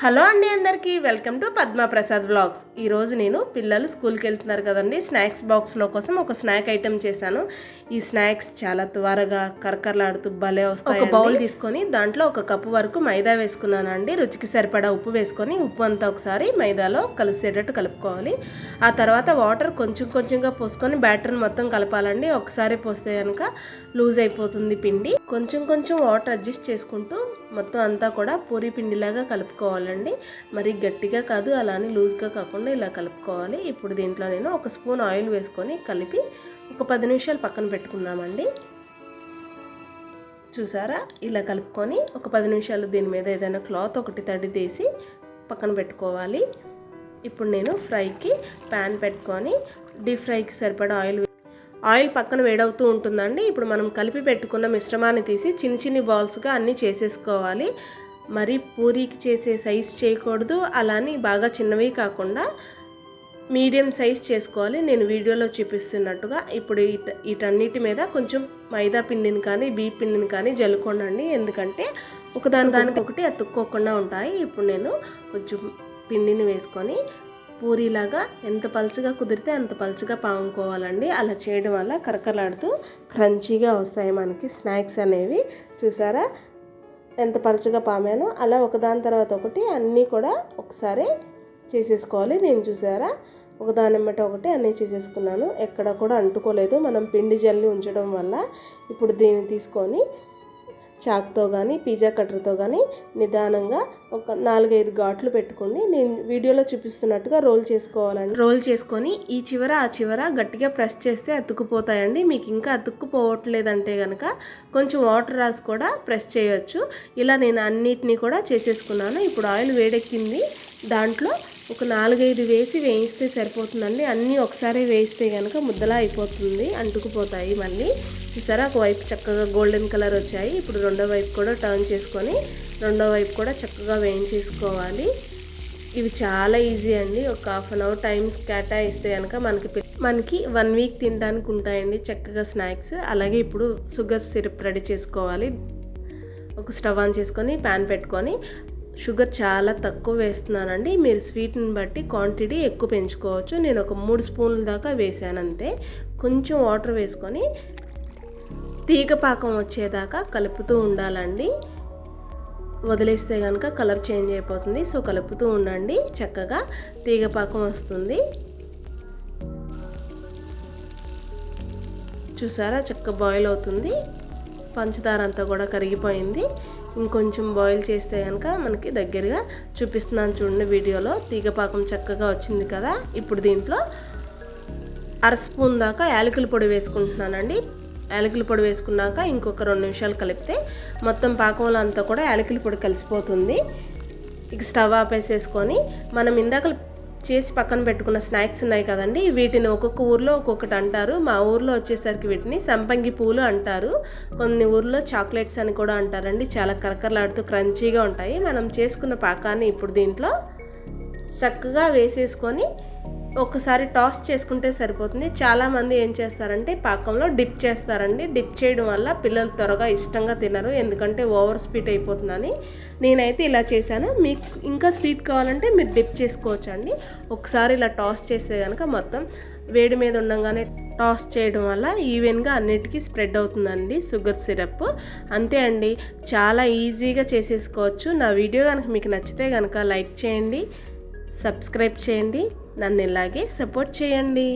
Hello అండి అందరికీ welcome to Padma Prasad vlogs. ఈరోజు నేను పిల్లలు స్కూల్కి వెళ్తున్నారు కదండి స్నాక్స్ బాక్స్లో కోసం ఒక స్నాక్ ఐటెం చేశాను. ఈ స్నాక్స్ చాలా త్వరగా కరకరలాడుతూ భలే వస్తాయి ఒక బౌల్ తీసుకొని దాంట్లో ఒక కప్పు వరకు మైదా వేసుకున్నానండి. రుచికి సరిపడా ఉప్పు వేసుకొని ఉప్పు అంతా ఒకసారి మైదాలో కలిసేటట్టు కలుపుకోవాలి. ఆ తర్వాత వాటర్ కొంచెం కొంచెంగా పోసుకొని బ్యాటర్ని మొత్తం కలపాలండి. ఒకసారి పోస్తే కనుక లూజ్ అయిపోతుంది పిండి. కొంచెం కొంచెం వాటర్ అడ్జస్ట్ చేసుకుంటూ మొత్తం అంతా కూడా పూరి పిండిలాగా కలుపుకోవాలండి. మరి గట్టిగా కాదు అలానే లూజ్గా కాకుండా ఇలా కలుపుకోవాలి. ఇప్పుడు దీంట్లో నేను ఒక స్పూన్ ఆయిల్ వేసుకొని కలిపి ఒక పది నిమిషాలు పక్కన పెట్టుకుందామండి. చూసారా? ఇలా కలుపుకొని ఒక పది నిమిషాలు దీని మీద ఏదైనా క్లాత్ ఒకటి తడి తీసి పక్కన పెట్టుకోవాలి. ఇప్పుడు నేను ఫ్రైకి ప్యాన్ పెట్టుకొని డీప్ ఫ్రైకి సరిపడా ఆయిల్ ఆయిల్ పక్కన వేడవుతూ ఉంటుందండి. ఇప్పుడు మనం కలిపి పెట్టుకున్న మిశ్రమాన్ని తీసి చిన్న చిన్ని బాల్స్గా అన్నీ చేసేసుకోవాలి. మరి పూరీకి చేసే సైజ్ చేయకూడదు. అలాని బాగా చిన్నవి కాకుండా మీడియం సైజ్ చేసుకోవాలి. నేను వీడియోలో చూపిస్తున్నట్టుగా ఇప్పుడు వీటన్నిటి మీద కొంచెం మైదా పిండిని కానీ బీ పిండిని కానీ జల్లుకోండి ఎందుకంటే ఒకదాని దానికి ఒకటి అతుక్కోకుండా ఉంటాయి. ఇప్పుడు నేను కొంచెం పిండిని వేసుకొని పూరీలాగా ఎంత పలుచగా కుదిరితే అంత పలుచగా పాముకోవాలండి. అలా చేయడం వల్ల కరకలాడుతూ క్రంచీగా వస్తాయి మనకి స్నాక్స్ అనేవి. చూసారా? ఎంత పలుచగా పామానో అలా ఒకదాని తర్వాత ఒకటి అన్నీ కూడా ఒకసారి చేసేసుకోవాలి. నేను చూసారా? ఒకదాని ఎమ్మట ఒకటి అన్నీ చేసేసుకున్నాను. ఎక్కడ కూడా అంటుకోలేదు. మనం పిండి జల్లి ఉంచడం వల్ల ఇప్పుడు దీన్ని తీసుకొని చాక్తో కానీ పిజ్జా కట్టర్తో కానీ నిదానంగా ఒక నాలుగైదు ఘాట్లు పెట్టుకోండి. నేను వీడియోలో చూపిస్తున్నట్టుగా రోల్ చేసుకోవాలండి. రోల్ చేసుకొని ఈ చివర ఆ చివర గట్టిగా ప్రెస్ చేస్తే అతుక్కుపోతాయండి. మీకు ఇంకా అతుక్కుపోవట్లేదంటే కనుక కొంచెం వాటర్ రాసి కూడా ప్రెస్ చేయొచ్చు. ఇలా నేను అన్నిటినీ కూడా చేసేసుకున్నాను. ఇప్పుడు ఆయిల్ వేడెక్కింది. దాంట్లో ఒక నాలుగైదు వేసి వేయిస్తే సరిపోతుందండి. అన్నీ ఒకసారి వేయిస్తే కనుక ముద్దలా అయిపోతుంది అంటుకుపోతాయి మళ్ళీ. చూసారా? ఒక వైపు చక్కగా గోల్డెన్ కలర్ వచ్చాయి. ఇప్పుడు రెండో వైపు కూడా టర్న్ చేసుకొని రెండో వైపు కూడా చక్కగా వేయించేసుకోవాలి. ఇవి చాలా ఈజీ అండి. ఒక హాఫ్ అన్ అవర్ టైమ్స్ కేటాయిస్తే కనుక మనకి మనకి వన్ వీక్ తినడానికి ఉంటాయండి చక్కగా స్నాక్స్. అలాగే ఇప్పుడు షుగర్ సిరప్ రెడీ చేసుకోవాలి. ఒక స్టవ్ ఆన్ చేసుకొని ప్యాన్ పెట్టుకొని షుగర్ చాలా తక్కువ వేస్తున్నానండి. మీరు స్వీట్ని బట్టి క్వాంటిటీ ఎక్కువ పెంచుకోవచ్చు. నేను ఒక మూడు స్పూన్ల దాకా వేసాను అంతే. కొంచెం వాటర్ వేసుకొని తీగ పాకం వచ్చేదాకా కలుపుతూ ఉండాలండి. వదిలేస్తే కనుక కలర్ చేంజ్ అయిపోతుంది. సో కలుపుతూ ఉండండి. చక్కగా తీగ పాకం వస్తుంది. చూసారా? చక్క బాయిల్ అవుతుంది. పంచదార అంతా కూడా కరిగిపోయింది. ఇంకొంచెం బాయిల్ చేస్తే కనుక మనకి దగ్గరగా చూపిస్తున్నాను చూడండి వీడియోలో. తీగపాకం చక్కగా వచ్చింది కదా. ఇప్పుడు దీంట్లో అర స్పూన్ దాకా యాలకుల పొడి వేసుకుంటున్నానండి. యాలకుల పొడి వేసుకున్నాక ఇంకొక రెండు నిమిషాలు కలిపితే మొత్తం పాకంలో అంతా కూడా యాలకుల పొడి కలిసిపోతుంది. ఇక స్టవ్ ఆపేసేసుకొని మనం ఇందాక చేసి పక్కన పెట్టుకున్న స్నాక్స్ ఉన్నాయి కదండి. వీటిని ఒక్కొక్క ఊర్లో ఒక్కొక్కటి అంటారు. మా ఊర్లో వచ్చేసరికి వీటిని సంపంగి పూలు అంటారు. కొన్ని ఊర్లో చాక్లెట్స్ అని కూడా అంటారండి. చాలా కరకరలాడుతూ క్రంచీగా ఉంటాయి. మనం చేసుకున్న పాకాన్ని ఇప్పుడు దీంట్లో చక్కగా వేసేసుకొని ఒకసారి టాస్ చేసుకుంటే సరిపోతుంది. చాలామంది ఏం చేస్తారంటే పాకంలో డిప్ చేస్తారండి. డిప్ చేయడం వల్ల పిల్లలు త్వరగా ఇష్టంగా తినరు. ఎందుకంటే ఓవర్ స్వీట్ అయిపోతుందని నేనైతే ఇలా చేశాను. మీకు ఇంకా స్వీట్ కావాలంటే మీరు డిప్ చేసుకోవచ్చు అండి ఒకసారి ఇలా టాస్ చేస్తే కనుక మొత్తం వేడి మీద ఉండగానే టాస్ చేయడం వల్ల ఈవెన్గా అన్నిటికీ స్ప్రెడ్ అవుతుందండి షుగర్ సిరప్. అంతే అండి. చాలా ఈజీగా చేసేసుకోవచ్చు. నా వీడియో కనుక మీకు నచ్చితే కనుక లైక్ చేయండి సబ్స్క్రైబ్ చేయండి. నన్ను ఇలాగే సపోర్ట్ చేయండి.